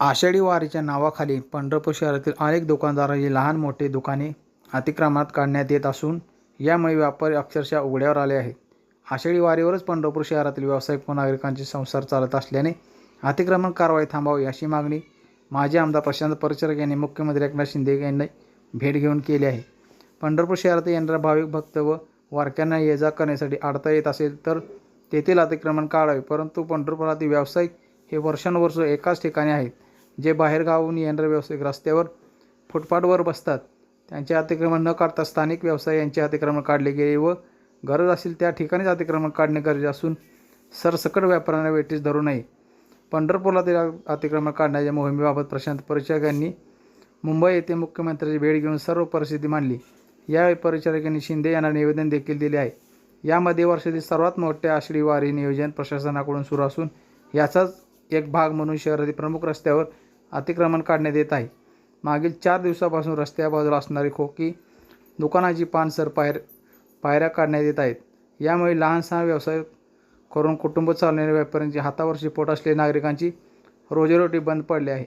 आषाढी वारीच्या नावाखाली पंढरपूर शहरातील अनेक दुकानदारांची लहान मोठे दुकाने अतिक्रमणात काढण्यात येत असून यामुळे व्यापारी अक्षरशः उघड्यावर आले आहेत. आषाढी वारीवरच पंढरपूर शहरातील व्यावसायिक व नागरिकांचे संसार चालत असल्याने अतिक्रमण कारवाई थांबावी अशी मागणी माजी आमदार प्रशांत परिचारक यांनी मुख्यमंत्री एकनाथ शिंदे यांनी भेट घेऊन केली आहे. पंढरपूर शहरात येणाऱ्या भाविक भक्त व वारक्यांना ये जा करण्यासाठी अडता येत असेल तर तेथील अतिक्रमण काढावे परंतु पंढरपुरातील व्यावसायिक हे वर्षानुवर्ष एकाच ठिकाणी आहेत. जे बाहेरगावाहून येणारे व्यावसायिक रस्त्यावर फुटपाथवर बसतात त्यांचे अतिक्रमण न काढता स्थानिक व्यवसाय यांचे अतिक्रमण काढले गेले व गरज असेल त्या ठिकाणीच अतिक्रमण काढणे गरजेचे असून सरसकट व्यापाऱ्यांना वेटीस धरू नये. पंढरपूरलातील अतिक्रमण काढण्याच्या मोहिमेबाबत प्रशांत परिचारक यांनी मुंबई येथे मुख्यमंत्र्यांची भेट घेऊन सर्व परिस्थिती मांडली. यावेळी परिचारकांनी शिंदे यांना निवेदन देखील दिले आहे. यामध्ये वर्षातील सर्वात मोठे आषाढी वारी नियोजन प्रशासनाकडून सुरू असून याचाच एक भाग म्हणून शहरातील प्रमुख रस्त्यावर अतिक्रमण काढण्यात येत आहे. मागील चार दिवसापासून रस्त्या बाजूला असणारी खोकी दुकानाची पानसर पायर पायऱ्या काढण्यात येत आहेत. यामुळे लहान व्यवसाय करून कुटुंब चालणाऱ्या व्यापाऱ्यांची हातावरची पोट असलेल्या नागरिकांची रोजीरोटी बंद पडली आहे.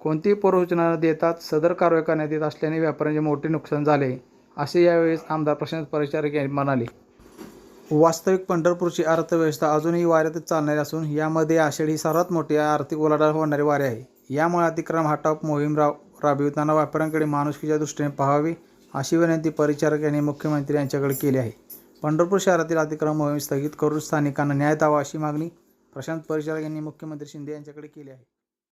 कोणतीही पूर्वसूचना न देताच सदर कारवाई करण्यात येत असल्याने व्यापाऱ्यांचे मोठे नुकसान झाले असे यावेळेस आमदार प्रशांत परिचारक यांनी म्हणाले. वास्तविक पंढरपूरची अर्थव्यवस्था अजूनही वाऱ्यातच चालणारी असून यामध्ये आषाढी ही सर्वात मोठी आर्थिक उलाढाल होणारी वारे आहे. यामुळे अतिक्रम हटाव मोहीम राब राबविताना व्यापाऱ्यांकडे माणुसकीच्या दृष्टीने पाहावी अशी विनंती परिचारक यांनी मुख्यमंत्री यांच्याकडे केली आहे. पंढरपूर शहरातील अतिक्रम मोहीम स्थगित करून स्थानिकांना न्याय द्यावा अशी मागणी प्रशांत परिचारक यांनी मुख्यमंत्री शिंदे यांच्याकडे केली आहे.